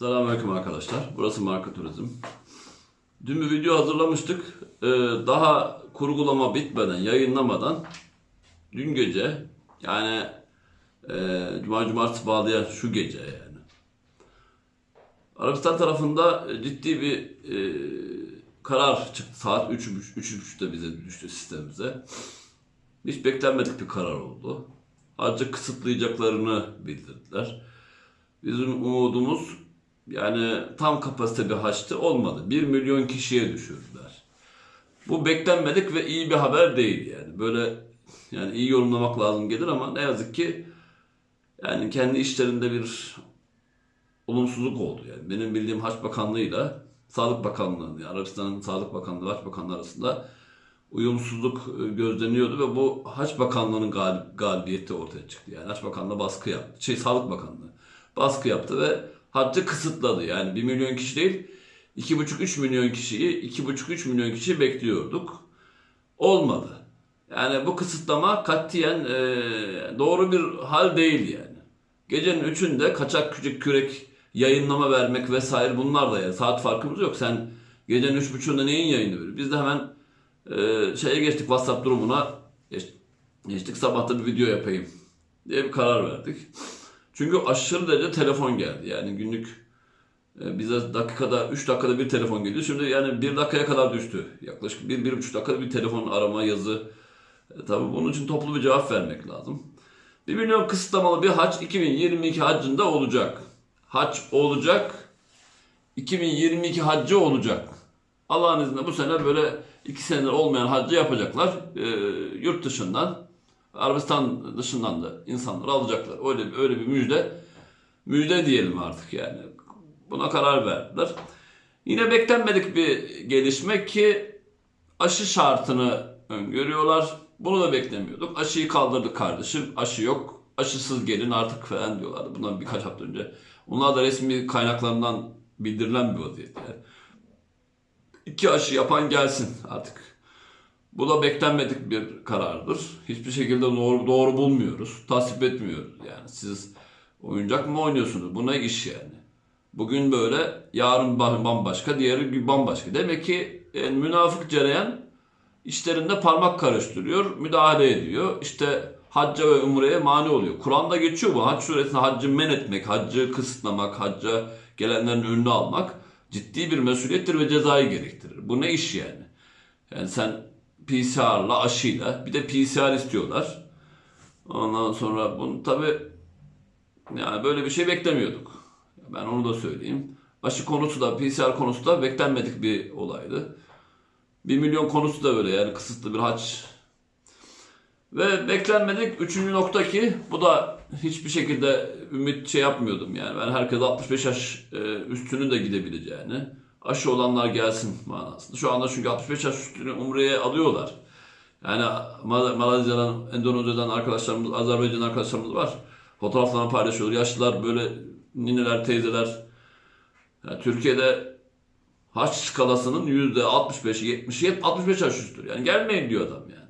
Selamünaleyküm arkadaşlar. Burası Marka Turizm. Dün bir video hazırlamıştık. Ee, daha kurgulama bitmeden, yayınlamadan dün gece yani e, Cuma Cumartesi bağlayan şu gece yani. Arabistan tarafında ciddi bir e, karar çıktı. Saat 3.30 3.30'da bize düştü sistemimize. Hiç beklenmedik bir karar oldu. Harcı kısıtlayacaklarını bildirdiler. Bizim umudumuz yani tam kapasite bir haçtı olmadı. 1 milyon kişiye düşürdüler. Bu beklenmedik ve iyi bir haber değil yani. Böyle yani iyi yorumlamak lazım gelir ama ne yazık ki yani kendi işlerinde bir olumsuzluk oldu yani. Benim bildiğim Haç Bakanlığı'yla Sağlık Bakanlığı, yani Arabistan'ın Sağlık Bakanlığı ve Haç Bakanlığı arasında uyumsuzluk e, gözleniyordu ve bu Haç Bakanlığı'nın galib, galibiyeti ortaya çıktı. Yani Haç Bakanlığı baskı yaptı. Şey Sağlık Bakanlığı baskı yaptı ve haccı kısıtladı. Yani 1 milyon kişi değil 2,5-3 milyon kişiyi 2,5-3 milyon kişi bekliyorduk. Olmadı. Yani bu kısıtlama katiyen e, doğru bir hal değil yani. Gecenin üçünde kaçak küçük kürek yayınlama vermek vesaire bunlar da yani saat farkımız yok. Sen gecenin üç buçuğunda neyin yayını veriyor? Biz de hemen e, şeye geçtik WhatsApp durumuna geç- geçtik sabahta bir video yapayım diye bir karar verdik. Çünkü aşırı derece telefon geldi. Yani günlük e, bize dakikada 3 dakikada bir telefon geliyor. Şimdi yani 1 dakikaya kadar düştü. Yaklaşık 1 bir, 1,5 dakikada bir telefon arama yazı. E, tabii bunun için toplu bir cevap vermek lazım. 1 milyon kısıtlamalı bir haç 2022 haccında olacak. Haç olacak. 2022 haccı olacak. Allah'ın izniyle bu sene böyle 2 senedir olmayan haccı yapacaklar. E, yurt dışından, Arabistan dışından da insanları alacaklar. Öyle öyle bir müjde müjde diyelim artık yani. Buna karar verdiler. Yine beklenmedik bir gelişme ki aşı şartını öngörüyorlar. Bunu da beklemiyorduk. Aşıyı kaldırdık kardeşim. Aşı yok. Aşısız gelin artık falan diyorlardı. Bundan birkaç hafta önce. Bunlar da resmi kaynaklarından bildirilen bir vaziyet. Yani. İki aşı yapan gelsin artık. Bu da beklenmedik bir karardır. Hiçbir şekilde doğru, doğru bulmuyoruz. Tasvip etmiyoruz. Yani siz oyuncak mı oynuyorsunuz? Bu ne iş yani? Bugün böyle, yarın bambaşka, diğeri bambaşka. Demek ki e, münafık cereyan işlerinde parmak karıştırıyor, müdahale ediyor. İşte hacca ve umreye mani oluyor. Kur'an'da geçiyor bu. Hac suresinde haccı men etmek, haccı kısıtlamak, hacca gelenlerin önünü almak ciddi bir mesuliyettir ve cezayı gerektirir. Bu ne iş yani? Yani sen PCR'la, aşıyla, bir de PCR istiyorlar. Ondan sonra bunu tabi yani böyle bir şey beklemiyorduk. Ben onu da söyleyeyim. Aşı konusu da PCR konusu da beklenmedik bir olaydı. 1 milyon konusu da böyle yani kısıtlı bir haç. Ve beklenmedik üçüncü nokta ki bu da hiçbir şekilde ümit şey yapmıyordum yani. Ben herkes 65 yaş e, üstünün de gidebileceğini. Aşı olanlar gelsin manasında. Şu anda çünkü 65 yaş üstünü Umre'ye alıyorlar. Yani Mal- Malezya'dan, Endonezya'dan arkadaşlarımız, Azerbaycan arkadaşlarımız var. Fotoğraflarını paylaşıyorlar. Yaşlılar böyle nineler, teyzeler. Yani Türkiye'de haç skalasının yüzde 65'i 70'i hep 65 yaş üstüdür. Yani gelmeyin diyor adam yani.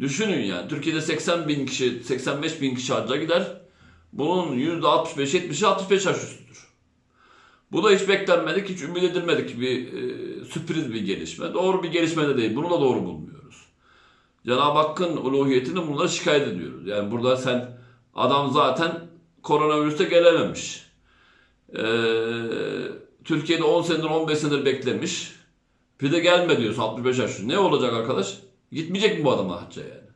Düşünün yani Türkiye'de 80 bin kişi, 85 bin kişi hacca gider. Bunun yüzde 65-70'i 65 yaş üstüdür. Bu da hiç beklenmedik, hiç ümit edilmedik bir e, sürpriz bir gelişme. Doğru bir gelişme de değil. Bunu da doğru bulmuyoruz. Cenab-ı Hakk'ın uluhiyetini bunları şikayet ediyoruz. Yani burada sen adam zaten koronavirüste gelememiş. Ee, Türkiye'de 10 senedir 15 senedir beklemiş. Bir de gelme diyorsun 65 yaş. Ne olacak arkadaş? Gitmeyecek mi bu adam hacca yani?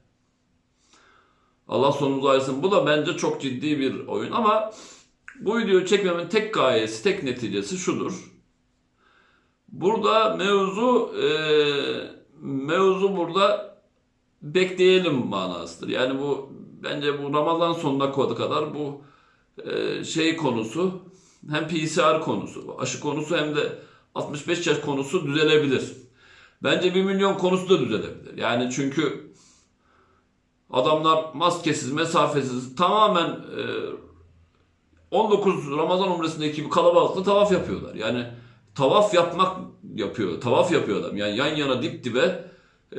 Allah sonumuzu ayırsın. Bu da bence çok ciddi bir oyun ama bu videoyu çekmemin tek gayesi, tek neticesi şudur. Burada mevzu e, mevzu burada bekleyelim manasıdır. Yani bu bence bu Ramazan sonuna kadar bu e, şey konusu hem PCR konusu, aşı konusu hem de 65 yaş konusu düzelebilir. Bence 1 milyon konusu da düzelebilir. Yani çünkü adamlar maskesiz, mesafesiz tamamen e, 19 Ramazan umresindeki gibi kalabalıklı tavaf yapıyorlar. Yani tavaf yapmak yapıyor. Tavaf yapıyor adam. Yani yan yana dip dibe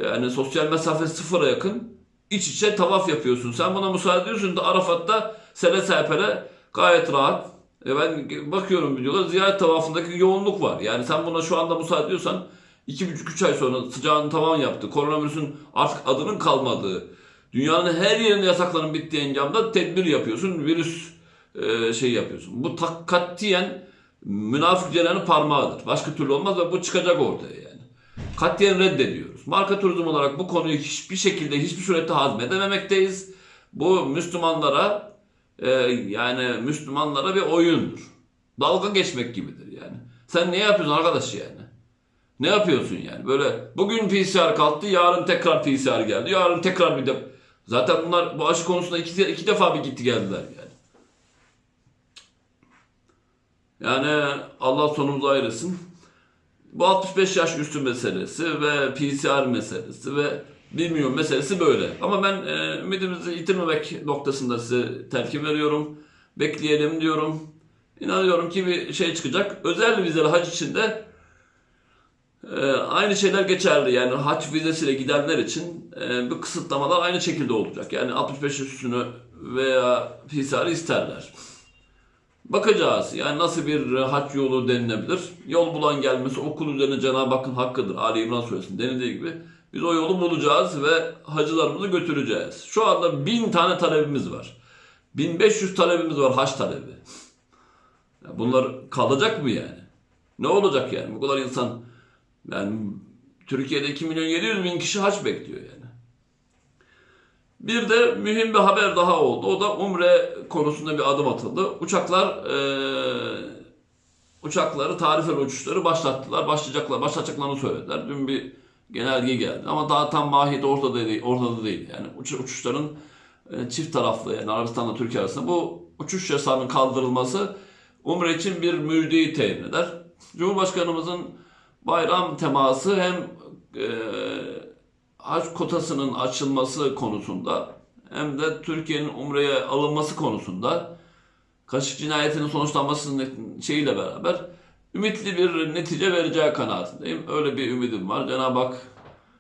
yani sosyal mesafe sıfıra yakın iç içe tavaf yapıyorsun. Sen buna müsaade ediyorsun da Arafat'ta sele serpere gayet rahat E ben bakıyorum videoda ziyaret tavafındaki yoğunluk var. Yani sen buna şu anda müsaade ediyorsan 2,5-3 ay sonra sıcağın tavan yaptı. Koronavirüsün artık adının kalmadığı, dünyanın her yerinde yasakların bittiği engamda tedbir yapıyorsun. Virüs e, şey yapıyorsun. Bu tak, katiyen münafık cereyanın parmağıdır. Başka türlü olmaz ve bu çıkacak ortaya yani. Katiyen reddediyoruz. Marka turizm olarak bu konuyu hiçbir şekilde hiçbir surette hazmedememekteyiz. Bu Müslümanlara e, yani Müslümanlara bir oyundur. Dalga geçmek gibidir yani. Sen ne yapıyorsun arkadaş yani? Ne yapıyorsun yani? Böyle bugün PCR kalktı, yarın tekrar PCR geldi, yarın tekrar bir de... Zaten bunlar bu aşı konusunda iki, iki defa bir gitti geldiler yani. Yani Allah sonumuzu ayırsın. Bu 65 yaş üstü meselesi ve PCR meselesi ve bilmiyorum meselesi böyle. Ama ben e, ümidimizi yitirmemek noktasında size telkin veriyorum. Bekleyelim diyorum. İnanıyorum ki bir şey çıkacak. Özel vizeli hac içinde e, aynı şeyler geçerli. Yani hac vizesiyle gidenler için e, bu kısıtlamalar aynı şekilde olacak. Yani 65 yaş üstünü veya PCR isterler. Bakacağız. Yani nasıl bir hac yolu denilebilir? Yol bulan gelmesi okul üzerine Cenab-ı Hakk'ın hakkıdır. Ali İmran Suresi'nde denildiği gibi. Biz o yolu bulacağız ve hacılarımızı götüreceğiz. Şu anda bin tane talebimiz var. 1500 talebimiz var hac talebi. Bunlar kalacak mı yani? Ne olacak yani? Bu kadar insan yani Türkiye'de 2 milyon 700 bin kişi hac bekliyor. Bir de mühim bir haber daha oldu. O da Umre konusunda bir adım atıldı. Uçaklar eee, uçakları tarifeli uçuşları başlattılar. Başlayacaklar, başlatacaklarını söylediler. Dün bir genelge geldi ama daha tam mahiyeti ortada değil, ortada değil. Yani uç, uçuşların e, çift taraflı yani Arabistan'la Türkiye arasında bu uçuş yasağının kaldırılması Umre için bir müjdeyi temin eder. Cumhurbaşkanımızın bayram teması hem e, hac kotasının açılması konusunda hem de Türkiye'nin Umre'ye alınması konusunda Kaşık cinayetinin sonuçlanmasının şeyiyle beraber ümitli bir netice vereceği kanaatindeyim. Öyle bir ümidim var. Cenab-ı Hak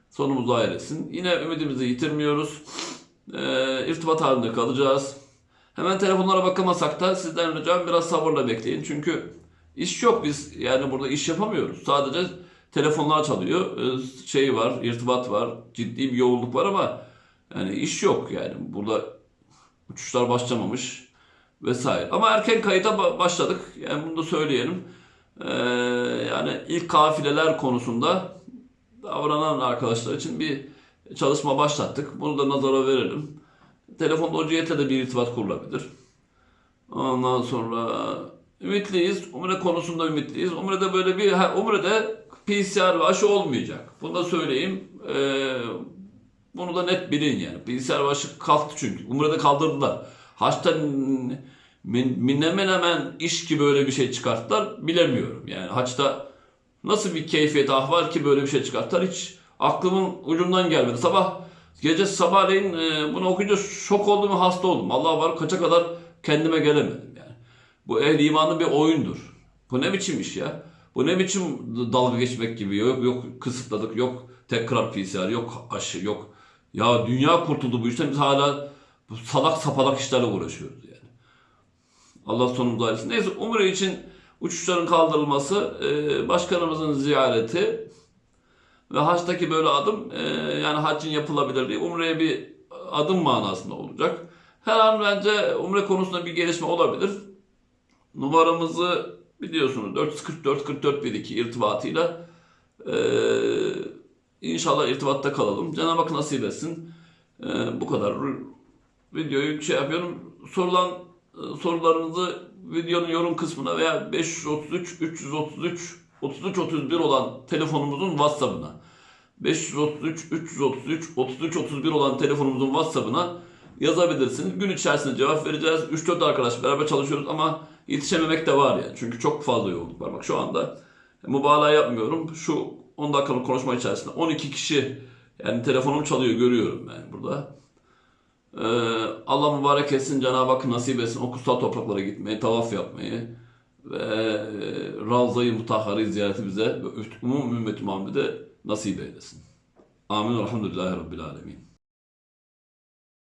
sonumuzu ayırsın. Yine ümidimizi yitirmiyoruz. Ee, irtibat halinde kalacağız. Hemen telefonlara bakamasak da sizden ricam biraz sabırla bekleyin. Çünkü iş yok biz yani burada iş yapamıyoruz. Sadece telefonlar çalıyor. Ee, şey var, irtibat var, ciddi bir yoğunluk var ama yani iş yok yani. Burada uçuşlar başlamamış vesaire. Ama erken kayıta ba- başladık. Yani bunu da söyleyelim. Ee, yani ilk kafileler konusunda davranan arkadaşlar için bir çalışma başlattık. Bunu da nazara verelim. Telefonda o cihetle de bir irtibat kurulabilir. Ondan sonra ümitliyiz. Umre konusunda ümitliyiz. Umre'de böyle bir Umre'de PCR ve aşı olmayacak. Bunu da söyleyeyim. Ee, bunu da net bilin yani. PCR ve aşı kalktı çünkü. Umre'de kaldırdılar. Haçta min, minnemen hemen iş ki böyle bir şey çıkarttılar bilemiyorum. Yani haçta nasıl bir keyfiyet ah var ki böyle bir şey çıkarttılar hiç aklımın ucundan gelmedi. Sabah gece sabahleyin e, bunu okuyunca şok oldum hasta oldum. Allah var kaça kadar kendime gelemedim yani. Bu ehli imanın bir oyundur. Bu ne biçim iş ya? Bu ne biçim dalga geçmek gibi? Yok yok kısıtladık, yok tekrar PCR, yok aşı, yok. Ya dünya kurtuldu bu işten biz hala salak sapalak işlerle uğraşıyoruz yani. Allah sonumuzu ayırsın. Neyse Umre için uçuşların kaldırılması, e, başkanımızın ziyareti ve haçtaki böyle adım e, yani haccın yapılabilirliği Umre'ye bir adım manasında olacak. Her an bence Umre konusunda bir gelişme olabilir. Numaramızı biliyorsunuz 444 44 12 irtibatıyla e, inşallah irtibatta kalalım. Cenab-ı Hak nasip etsin. E, bu kadar. Videoyu şey yapıyorum. Sorulan e, sorularınızı videonun yorum kısmına veya 533 333 33 31 olan telefonumuzun WhatsApp'ına 533 333 33 31 olan telefonumuzun WhatsApp'ına yazabilirsiniz. Gün içerisinde cevap vereceğiz. 3-4 arkadaş beraber çalışıyoruz ama yetişememek de var yani. Çünkü çok fazla yoğunluk var. Bak şu anda mübalağa yapmıyorum. Şu 10 dakikalık konuşma içerisinde 12 kişi yani telefonum çalıyor görüyorum yani burada. Ee, Allah mübarek etsin, Cenab-ı Hak nasip etsin o kutsal topraklara gitmeyi, tavaf yapmayı ve e, Ravza-i Mutahhara'yı ziyareti bize ve umum ümmet-i Muhammed'e nasip eylesin. Amin. Elhamdülillahi Rabbil Alemin.